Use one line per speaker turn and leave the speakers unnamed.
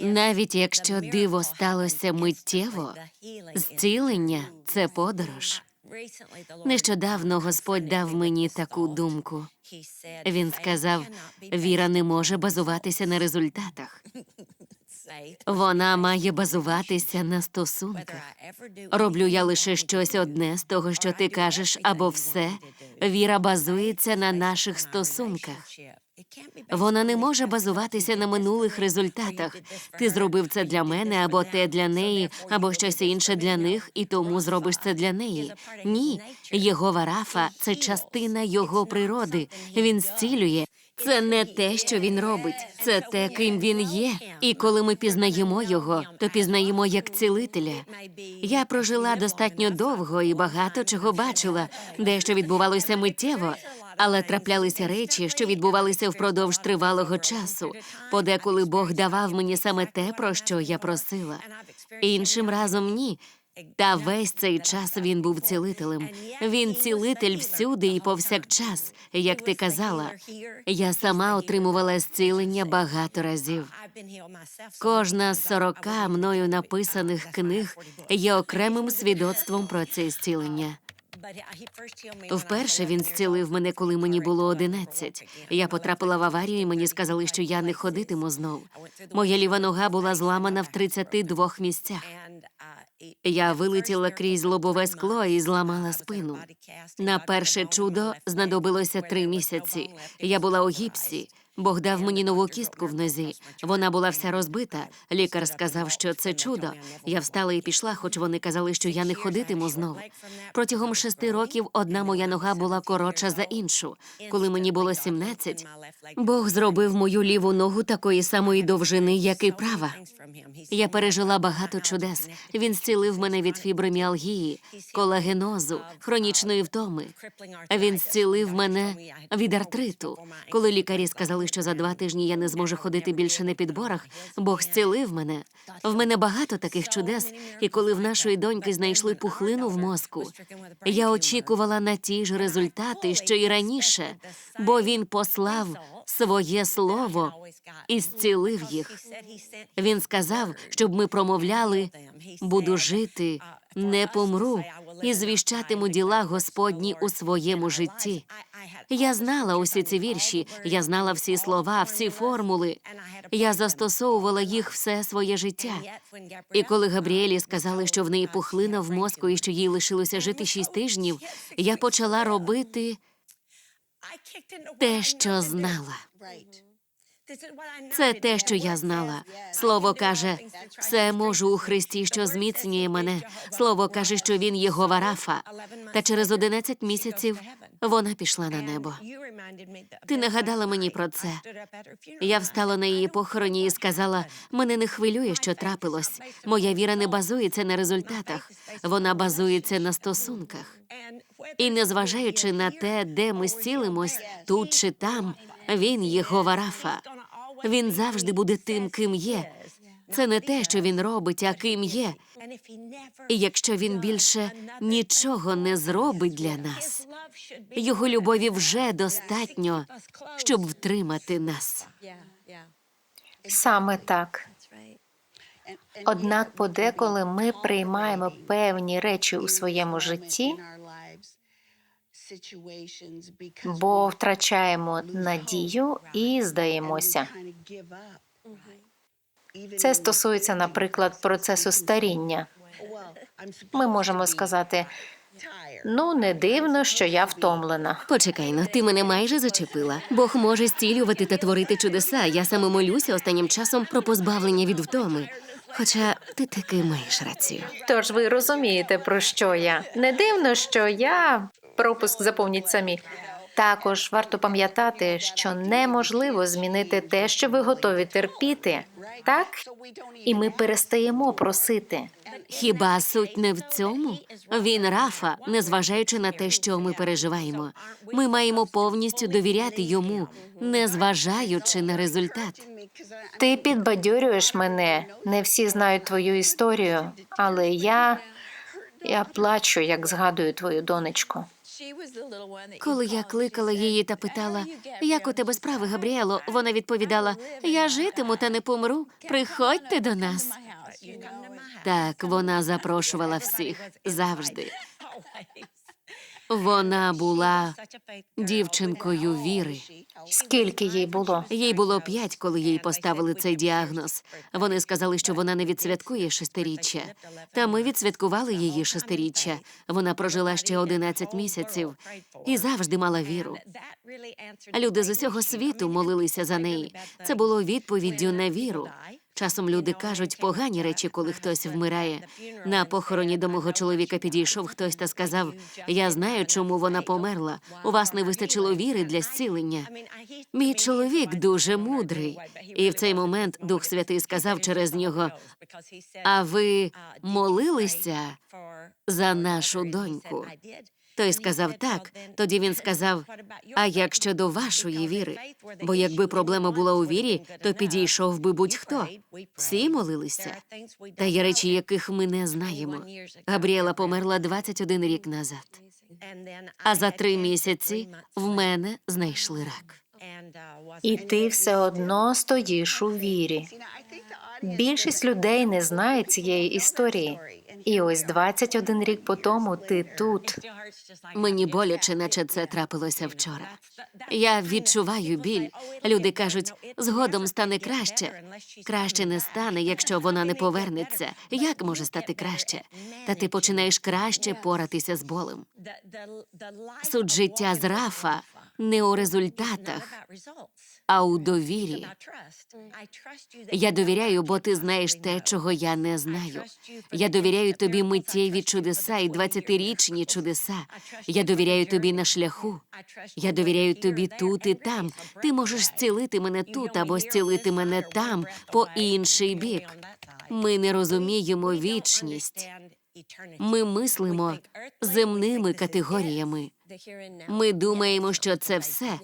Навіть якщо диво сталося миттєво, зцілення це подорож. Нещодавно Господь дав мені таку думку. Він сказав: віра не може базуватися на результатах. Вона має базуватися на стосунках. Роблю я лише щось одне з того, що ти кажеш, або все. Віра базується на наших стосунках. Вона не може базуватися на минулих результатах. Ти зробив це для мене, або те для неї, або щось інше для них, і тому зробиш це для неї. Ні, Єгова Рафа це частина його природи. Він зцілює. Це не те, що він робить, це те, ким він є. І коли ми пізнаємо його, то пізнаємо як цілителя. Я прожила достатньо довго і багато чого бачила, дещо відбувалося миттєво, але траплялися речі, що відбувалися впродовж тривалого часу. Подеколи Бог давав мені саме те, про що я просила. Іншим разом ні. Та весь цей час він був цілителем. Він цілитель всюди і повсякчас, як ти казала. Я сама отримувала зцілення багато разів. Кожна з сорока мною написаних книг є окремим свідоцтвом про це зцілення. Вперше він зцілив мене, коли мені було одинадцять. Я потрапила в аварію, і мені сказали, що я не ходитиму знов. Моя ліва нога була зламана в 32 місцях. Я вилетіла крізь лобове скло і зламала спину. На перше чудо знадобилося три місяці. Я була у гіпсі. Бог дав мені нову кістку в нозі. Вона була вся розбита. Лікар сказав, що це чудо. Я встала і пішла, хоч вони казали, що я не ходитиму знову. Протягом шести років одна моя нога була коротша за іншу. Коли мені було 17, Бог зробив мою ліву ногу такої самої довжини, як і права. Я пережила багато чудес. Він зцілив мене від фіброміалгії, колагенозу, хронічної втоми. Він зцілив мене від артриту. Коли лікарі сказали, що за два тижні я не зможу ходити більше на підборах, Бог зцілив мене. В мене багато таких чудес, і коли в нашої доньки знайшли пухлину в мозку, я очікувала на ті ж результати, що і раніше, бо він послав своє слово і зцілив їх. Він сказав, щоб ми промовляли буду жити, не помру, і звіщатиму діла Господні у своєму житті. Я знала усі ці вірші, я знала всі слова, всі формули. Я застосовувала їх все своє життя. І коли Габріелі сказали, що в неї пухлина в мозку і що їй лишилося жити шість тижнів, я почала робити те, що знала. Це те, що я знала. Слово каже, все можу у Христі, що зміцнює мене. Слово каже, що він Єгова Рафа. Та через 11 місяців вона пішла на небо. Ти нагадала мені про це. Я встала на її похороні і сказала: мене не хвилює, що трапилось. Моя віра не базується на результатах, вона базується на стосунках. І незважаючи на те, де ми зцілимось, тут чи там, він Єгова Рафа. Він завжди буде тим, ким є. Це не те, що він робить, а ким є. І якщо він більше нічого не зробить для нас, його любові вже достатньо, щоб втримати нас.
Саме так. Однак подеколи ми приймаємо певні речі у своєму житті, бо втрачаємо надію і здаємося. Це стосується, наприклад, процесу старіння. Ми можемо сказати: ну, не дивно, що я втомлена.
Почекай, ну ти мене майже зачепила. Бог може зцілювати та творити чудеса. Я саме молюся останнім часом про позбавлення від втоми. Хоча ти таки маєш рацію.
Тож ви розумієте, про що я. Не дивно, що я пропуск заповніть самі. Також варто пам'ятати, що неможливо змінити те, що ви готові терпіти, так? І ми перестаємо просити.
Хіба суть не в цьому? Він Рафа, незважаючи на те, що ми переживаємо. Ми маємо повністю довіряти йому, незважаючи на результат.
Ти підбадьорюєш мене. Не всі знають твою історію, але я, я плачу, як згадую твою донечку.
Коли я кликала її та питала, як у тебе справи, Габріело, вона відповідала: Я житиму та не помру. Приходьте до нас. Так, вона запрошувала всіх завжди. Вона була дівчинкою віри.
Скільки їй було?
Їй було п'ять, коли їй поставили цей діагноз. Вони сказали, що вона не відсвяткує шестиріччя. Та ми відсвяткували її шестиріччя. Вона прожила ще 11 місяців і завжди мала віру. Люди з усього світу молилися за неї. Це було відповіддю на віру. Часом люди кажуть погані речі, коли хтось вмирає. На похороні до мого чоловіка підійшов хтось та сказав: Я знаю, чому вона померла. У вас не вистачило віри для зцілення. Мій чоловік дуже мудрий, і в цей момент Дух Святий сказав через нього: А ви молилися за нашу доньку? Той сказав так. Тоді він сказав: А як щодо вашої віри? Бо якби проблема була у вірі, то підійшов би будь-хто. Всі молилися. Та є речі, яких ми не знаємо. Габріела померла 21 рік назад. А за три місяці в мене знайшли рак.
І ти все одно стоїш у вірі. Більшість людей не знає цієї історії. І ось 21 рік по тому ти тут.
Мені боляче, наче це трапилося вчора. Я відчуваю біль. Люди кажуть, згодом стане краще. Краще не стане, якщо вона не повернеться. Як може стати краще? Та ти починаєш краще поратися з болем. Суть життя з Рафа не у результатах, а у довірі. Я довіряю, бо ти знаєш те, чого я не знаю. Я довіряю тобі миттєві чудеса і двадцятирічні чудеса. Я довіряю тобі на шляху. Я довіряю тобі тут і там. Ти можеш зцілити мене тут або зцілити мене там, по інший бік. Ми не розуміємо вічність. Ми мислимо земними категоріями. Ми думаємо, що це все,